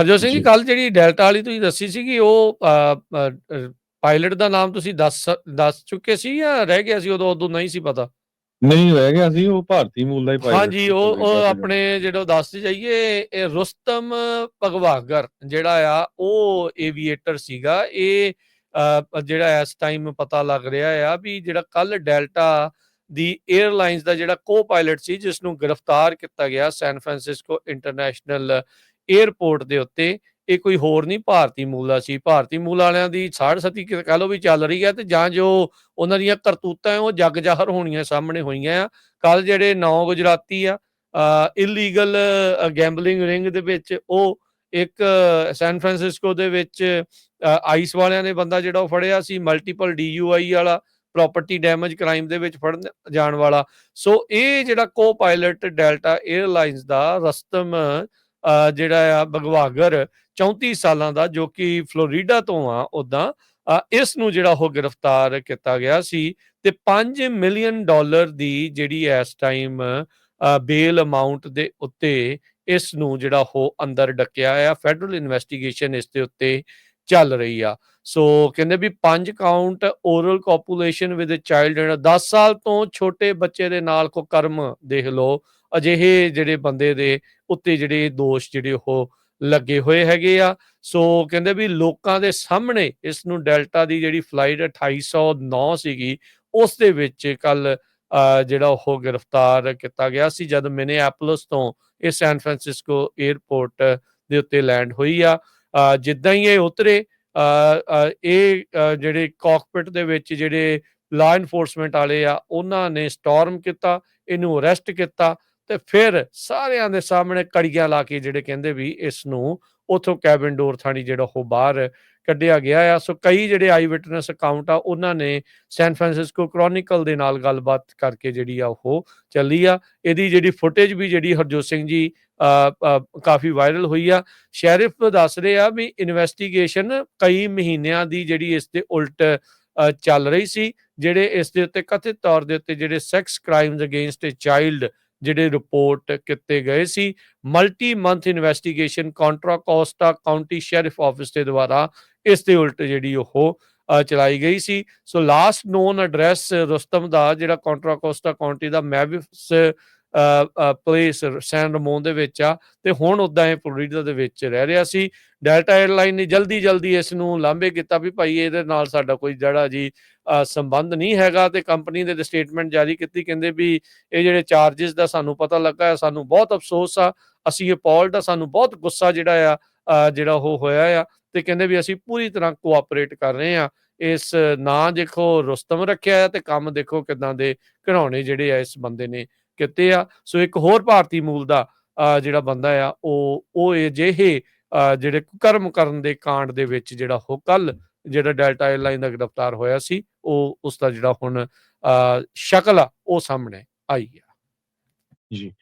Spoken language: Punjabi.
ਹਰਜੋਤ ਸਿੰਘ ਜੀ। ਕੱਲ ਜਿਹੜੀ ਡੈਲਟਾ ਵਾਲੀ ਤੁਸੀਂ ਦੱਸੀ ਸੀਗੀ ਉਹ ਪਾਇਲਟ ਦਾ ਨਾਮ ਤੁਸੀਂ ਦੱਸ ਦੱਸ ਚੁੱਕੇ ਸੀ ਜਾਂ ਰਹਿ ਗਿਆ ਸੀ ਉਦੋਂ? ਉਦੋਂ ਨਹੀਂ ਸੀ ਪਤਾ? ਨਹੀਂ ਰਹਿ ਗਿਆ ਸੀ ਉਹ ਭਾਰਤੀ ਮੂਲ ਦਾ ਹੀ ਪਾਇਲਟ ਹਾਂਜੀ ਉਹ ਉਹ ਆਪਣੇ ਜਿਹੜਾ ਦੱਸਦੇ ਜਾਈਏ ਇਹ ਰੁਸਤਮ ਭਗਵਾਗਰ ਜਿਹੜਾ ਆ ਉਹ ਏਵੀਏਟਰ ਸੀਗਾ। ਇਹ ਜਿਹੜਾ ਇਸ ਟਾਈਮ ਪਤਾ ਲੱਗ ਰਿਹਾ ਆ ਵੀ ਜਿਹੜਾ ਕੱਲ ਡੈਲਟਾ ਦੀ 에ਅਰਲਾਈਨਸ ਦਾ ਜਿਹੜਾ ਕੋ ਪਾਇਲਟ ਸੀ ਜਿਸ ਨੂੰ ਗ੍ਰਿਫਤਾਰ ਕੀਤਾ ਗਿਆ ਸੈਨ ਫਰਾਂਸਿਸਕੋ ਇੰਟਰਨੈਸ਼ਨਲ 에ਅਰਪੋਰਟ ਦੇ ਉੱਤੇ ਇਹ ਕੋਈ ਹੋਰ ਨਹੀਂ, ਭਾਰਤੀ ਮੂਲ ਦਾ ਸੀ। ਭਾਰਤੀ ਮੂਲ ਵਾਲਿਆਂ ਦੀ ਸਾੜ ਸਤੀ ਕਹ ਲਓ ਵੀ ਚੱਲ ਰਹੀ ਹੈ ਤੇ ਜਾਂ ਜੋ ਉਹਨਾਂ ਦੀਆਂ ਕਰਤੂਤਾਂ ਉਹ ਜੱਗ ਜ਼ਾਹਰ ਹੋਣੀਆਂ ਸਾਹਮਣੇ ਹੋਈਆਂ ਆ। ਕੱਲ ਜਿਹੜੇ ਨੌ ਗੁਜਰਾਤੀ ਆ ਇਲੀਗਲ ਗੈਂਬਲਿੰਗ ਰਿੰਗ ਦੇ ਵਿੱਚ ਉਹ ਇੱਕ ਸੈਨ ਫਰਾਂਸਿਸਕੋ ਦੇ ਵਿੱਚ ਆਈਸ ਵਾਲਿਆਂ ਨੇ ਬੰਦਾ ਜਿਹੜਾ ਉਹ ਫੜਿਆ ਸੀ ਮਲਟੀਪਲ ਡੀਯੂਆਈ ਵਾਲਾ ਪ੍ਰਾਪਰਟੀ ਡੈਮੇਜ ਕ੍ਰਾਈਮ ਦੇ ਵਿੱਚ ਫੜਨ ਜਾਣ ਵਾਲਾ। ਸੋ ਇਹ ਜਿਹੜਾ ਕੋ ਪਾਇਲਟ ਡੈਲਟਾ 에ਅਰਲਾਈਨਸ ਦਾ ਰਸਤਮ ਜਿਹੜਾ ਆ ਬਗਵਾਗਰ 34 ਸਾਲਾਂ ਦਾ ਜੋ ਕਿ ਫਲੋਰੀਡਾ ਤੋਂ ਆ ਉਦਾਂ ਇਸ ਨੂੰ ਜਿਹੜਾ ਉਹ ਗ੍ਰਿਫਤਾਰ ਕੀਤਾ ਗਿਆ ਸੀ ਤੇ 5 ਮਿਲੀਅਨ ਡਾਲਰ ਦੀ ਜਿਹੜੀ ਇਸ ਟਾਈਮ ਬੇਲ ਅਮਾਉਂਟ ਦੇ ਉੱਤੇ ਇਸ ਨੂੰ ਜਿਹੜਾ ਉਹ ਅੰਦਰ ਡੱਕਿਆ ਆ, ਫੈਡਰਲ ਇਨਵੈਸਟੀਗੇਸ਼ਨ ਇਸ ਦੇ ਉੱਤੇ ਚੱਲ ਰਹੀ ਆ। ਸੋ ਕਹਿੰਦੇ ਵੀ 5 count oral copulation with a child 10 ਸਾਲ ਤੋਂ ਛੋਟੇ ਬੱਚੇ ਦੇ ਨਾਲ ਕੋ ਕਰਮ ਦੇਖ ਲਓ, ਅਜਿਹੇ ਜਿਹੜੇ ਬੰਦੇ ਦੇ ਉੱਤੇ ਜਿਹੜੇ ਦੋਸ਼ ਜਿਹੜੇ ਉਹ ਲੱਗੇ ਹੋਏ ਹੈਗੇ ਆ। ਸੋ ਕਹਿੰਦੇ ਵੀ ਲੋਕਾਂ ਦੇ ਸਾਹਮਣੇ ਇਸ ਨੂੰ ਡੈਲਟਾ ਦੀ ਜਿਹੜੀ ਫਲਾਈਟ 2809 ਸੀਗੀ, ਉਸ ਦੇ ਵਿੱਚ ਕੱਲ ਜਿਹੜਾ ਉਹ ਗ੍ਰਿਫਤਾਰ ਕੀਤਾ ਗਿਆ ਸੀ ਜਦ ਮਿਨੀਐਪੋਲਿਸ ਤੋਂ ਇਹ ਸੈਨ ਫਰਾਂਸਿਸਕੋ 에ਅਰਪੋਰਟ ਦੇ ਉੱਤੇ ਲੈਂਡ ਹੋਈ ਆ। ਜਿੱਦਾਂ ਹੀ ਇਹ ਉਤਰੇ ਇਹ ਜਿਹੜੇ ਕਾਕਪਿਟ ਦੇ ਵਿੱਚ ਜਿਹੜੇ ਲਾ ਇਨਫੋਰਸਮੈਂਟ ਵਾਲੇ ਆ, ਉਹਨਾਂ ਨੇ ਸਟਾਰਮ ਕੀਤਾ, ਇਹਨੂੰ ਅਰੈਸਟ ਕੀਤਾ ਤੇ ਫਿਰ ਸਾਰਿਆਂ ਦੇ ਸਾਹਮਣੇ ਕੜੀਆਂ ਲਾ ਕੇ ਜਿਹੜੇ ਕਹਿੰਦੇ ਵੀ ਇਸ ਨੂੰ ਉਥੋਂ ਕੈਬਨ ਡੋਰ ਥਾਣੀ ਜਿਹੜਾ ਉਹ ਬਾਹਰ ਕੱਢਿਆ ਗਿਆ ਆ। ਸੋ ਕਈ ਜਿਹੜੇ ਆਈ ਵਿਟਨੈਸ ਅਕਾਊਂਟ ਆ, ਉਹਨਾਂ ਨੇ ਸੈਨ ਫਰਾਂਸਿਸਕੋ ਕ੍ਰੋਨਿਕਲ ਦੇ ਨਾਲ ਗੱਲਬਾਤ ਕਰਕੇ ਜਿਹੜੀ ਆ ਉਹ ਚੱਲੀ ਆ। ਇਹਦੀ ਜਿਹੜੀ ਫੁਟੇਜ ਵੀ ਜਿਹੜੀ ਹਰਜੋਤ ਸਿੰਘ ਜੀ ਕਾਫੀ ਵਾਇਰਲ ਹੋਈ ਆ। ਸ਼ੈਰਿਫ ਦੱਸ ਰਹੇ ਆ ਵੀ ਇਨਵੈਸਟੀਗੇਸ਼ਨ ਕਈ ਮਹੀਨਿਆਂ ਦੀ ਜਿਹੜੀ ਇਸ ਦੇ ਉਲਟ ਚੱਲ ਰਹੀ ਸੀ, ਜਿਹੜੇ ਇਸ ਦੇ ਉੱਤੇ ਕਥਿਤ ਤੌਰ ਦੇ ਉੱਤੇ ਜਿਹੜੇ sex crimes against a child ਜਿਹੜੇ ਰਿਪੋਰਟ ਕੀਤੇ ਗਏ ਸੀ multi month investigation Contra Costa county sheriff office ਦੇ ਦੁਆਰਾ ਇਸ ਦੇ ਉਲਟ ਜਿਹੜੀ ਉਹ ਚਲਾਈ ਗਈ ਸੀ। So last known address Rustam ਦਾ ਜਿਹੜਾ ਕੰਟਰਾ ਕੋਸਟਾ ਕਾਉਂਟੀ ਦਾ ਮੈਵਿਸ ਪਲੇਸ ਸੈਨ ਰਮੋਨ ਦੇ ਵਿੱਚ ਆ, ਤੇ ਹੁਣ ਉਦਾਂ ਇਹ ਫਲੋਰੀਡਾ ਦੇ ਵਿੱਚ ਰਹਿ ਰਿਹਾ ਸੀ। ਡੈਲਟਾ 에ਅਰਲਾਈਨ ਨੇ ਜਲਦੀ ਜਲਦੀ ਇਸ ਨੂੰ ਲਾਂਭੇ ਕੀਤਾ ਵੀ ਭਾਈ ਇਹਦੇ ਨਾਲ ਸਾਡਾ ਕੋਈ ਜਿਹੜਾ ਜੀ ਸੰਬੰਧ ਨਹੀਂ ਹੈਗਾ ਤੇ ਕੰਪਨੀ ਦੇ ਸਟੇਟਮੈਂਟ ਜਾਰੀ ਕੀਤੀ, ਕਹਿੰਦੇ ਵੀ ਇਹ ਜਿਹੜੇ ਚਾਰजेस ਦਾ ਸਾਨੂੰ ਪਤਾ ਲੱਗਾ, ਸਾਨੂੰ ਬਹੁਤ ਅਫਸੋਸ ਆ। ਅਸੀਂ ਇਹ ਪੌਲ ਦਾ ਸਾਨੂੰ ਬਹੁਤ ਗੁੱਸਾ ਜਿਹੜਾ ਆ ਜਿਹੜਾ ਉਹ ਹੋਇਆ ਆ ਤੇ ਕਹਿੰਦੇ ਵੀ ਅਸੀਂ ਪੂਰੀ ਤਰ੍ਹਾਂ ਕੋਆਪਰੇਟ ਕਰ ਰਹੇ ਆ। ਇਸ ਨਾਂ ਦੇਖੋ ਰੁਸਤਮ ਰੱਖਿਆ ਤੇ ਕੰਮ ਦੇਖੋ ਕਿਦਾਂ ਦੇ ਘਣਾਉਣੇ ਜਿਹੜੇ ਆ ਇਸ ਬੰਦੇ ਨੇ ਕਿਤੇ ਆ। ਸੋ ਇੱਕ ਹੋਰ ਭਾਰਤੀ ਮੂਲ ਦਾ ਜਿਹੜਾ ਬੰਦਾ ਆ, ਉਹ ਉਹ ਅਜਿਹੇ ਜਿਹੜੇ ਕਰਮ ਕਰਨ ਦੇ ਕਾਂਡ ਦੇ ਵਿੱਚ ਜਿਹੜਾ ਉਹ ਕੱਲ ਜਿਹੜਾ ਡੈਲਟਾ 에ਅਰਲਾਈਨ ਦਾ ਗ੍ਰਿਫਤਾਰ ਹੋਇਆ ਸੀ, ਉਹ ਉਸ ਦਾ ਜਿਹੜਾ ਹੁਣ ਸ਼ਕਲ ਆ, ਉਹ ਸਾਹਮਣੇ ਆਈ ਆ। ਜੀ।